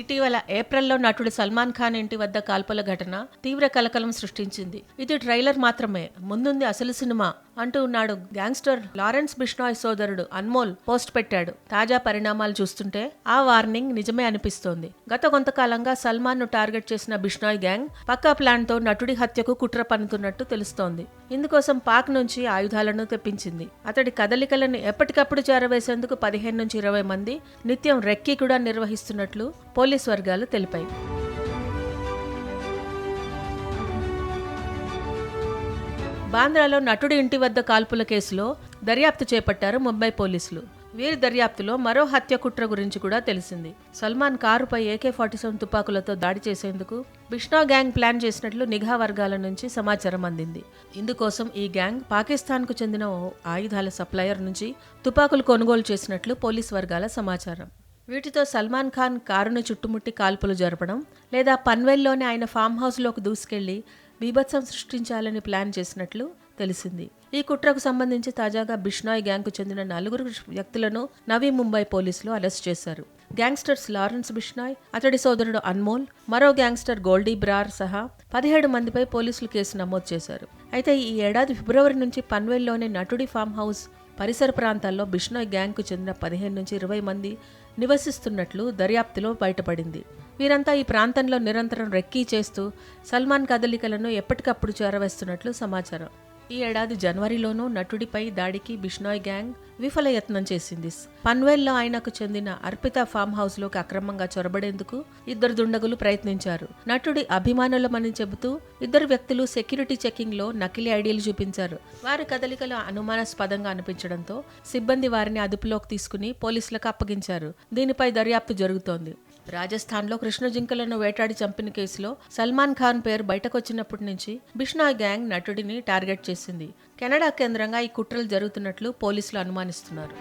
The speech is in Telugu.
ఇటీవల ఏప్రిల్లో నటుడు సల్మాన్ ఖాన్ ఇంటి వద్ద కాల్పుల ఘటన తీవ్ర కలకలం సృష్టించింది. ఇది ట్రైలర్ మాత్రమే. ముందుంది అసలు సినిమా అంటూ ఉన్నాడు గ్యాంగ్స్టర్ లారెన్స్ బిష్నాయ్ సోదరుడు అన్మోల్ పోస్ట్ పెట్టాడు. తాజా పరిణామాలు చూస్తుంటే ఆ వార్నింగ్ నిజమే అనిపిస్తోంది. గత కొంతకాలంగా సల్మాన్ను టార్గెట్ చేసిన బిష్నాయ్ గ్యాంగ్ పక్కా ప్లాన్తో నటుడి హత్యకు కుట్ర పన్నుతున్నట్టు తెలుస్తోంది. ఇందుకోసం పాక్ నుంచి ఆయుధాలను తెప్పించింది. అతడి కదలికలను ఎప్పటికప్పుడు చేరవేసేందుకు పదిహేను నుంచి ఇరవై మంది నిత్యం రెక్కి కూడా నిర్వహిస్తున్నట్లు పోలీస్ వర్గాలు తెలిపాయి. బాంద్రాలో నటుడి ఇంటి వద్ద కాల్పుల కేసులో దర్యాప్తు చేపట్టారు ముంబై పోలీసులు. వీరి దర్యాప్తులో మరో హత్య కుట్ర గురించి కూడా తెలిసింది. సల్మాన్ కారుపై ఏకే ఫార్టీ సెవెన్ తుపాకులతో దాడి చేసేందుకు బిష్నా గ్యాంగ్ ప్లాన్ చేసినట్లు నిఘా వర్గాల నుంచి సమాచారం అందింది. ఇందుకోసం ఈ గ్యాంగ్ పాకిస్తాన్కు చెందిన ఓ ఆయుధాల సప్లయర్ నుంచి తుపాకులు కొనుగోలు చేసినట్లు పోలీస్ వర్గాల సమాచారం. వీటితో సల్మాన్ ఖాన్ కారును చుట్టుముట్టి కాల్పులు జరపడం లేదా పన్వెల్లోని ఆయన ఫామ్ హౌస్లోకి దూసుకెళ్ళి బీభత్సం సృష్టించాలని ప్లాన్ చేసినట్లు తెలిసింది. ఈ కుట్రకు సంబంధించి తాజాగా బిష్నాయ్ గ్యాంగ్కు చెందిన నలుగురు వ్యక్తులను నవీ ముంబై పోలీసులు అరెస్ట్ చేశారు. గ్యాంగ్స్టర్స్ లారెన్స్ బిష్నాయ్ అతడి సోదరుడు అన్మోల్ మరో గ్యాంగ్స్టర్ గోల్డీ బ్రార్ సహా పదిహేడు మందిపై పోలీసులు కేసు నమోదు చేశారు. అయితే ఈ ఏడాది ఫిబ్రవరి నుంచి పన్వేల్లోనే నటుడి ఫామ్ హౌస్ పరిసర ప్రాంతాల్లో బిష్నోయ్ గ్యాంగ్కు చెందిన పదిహేను నుంచి ఇరవై మంది నివసిస్తున్నట్లు దర్యాప్తులో బయటపడింది. వీరంతా ఈ ప్రాంతంలో నిరంతరం రెక్కీ చేస్తూ సల్మాన్ కదలికలను ఎప్పటికప్పుడు చేరవేస్తున్నట్లు సమాచారం. ఈ ఏడాది జనవరిలోనూ నటుడిపై దాడికి బిష్నాయ్ గ్యాంగ్ విఫల యత్నం చేసింది. పన్వేల్లో ఆయనకు చెందిన అర్పిత ఫామ్ హౌస్లోకి అక్రమంగా చొరబడేందుకు ఇద్దరు దుండగులు ప్రయత్నించారు. నటుడి అభిమానులమని చెబుతూ ఇద్దరు వ్యక్తులు సెక్యూరిటీ చెకింగ్లో నకిలీ ఐడీలు చూపించారు. వారి కదలికలు అనుమానాస్పదంగా అనిపించడంతో సిబ్బంది వారిని అదుపులోకి తీసుకుని పోలీసులకు అప్పగించారు. దీనిపై దర్యాప్తు జరుగుతోంది. రాజస్థాన్లో కృష్ణ జింకలను వేటాడి చంపిన కేసులో సల్మాన్ ఖాన్ పేరు బయటకొచ్చినప్పటి నుంచి బిష్నాయ్ గ్యాంగ్ నటుడిని టార్గెట్ చేసింది. కెనడా కేంద్రంగా ఈ కుట్రలు జరుగుతున్నట్లు పోలీసులు అనుమానిస్తున్నారు.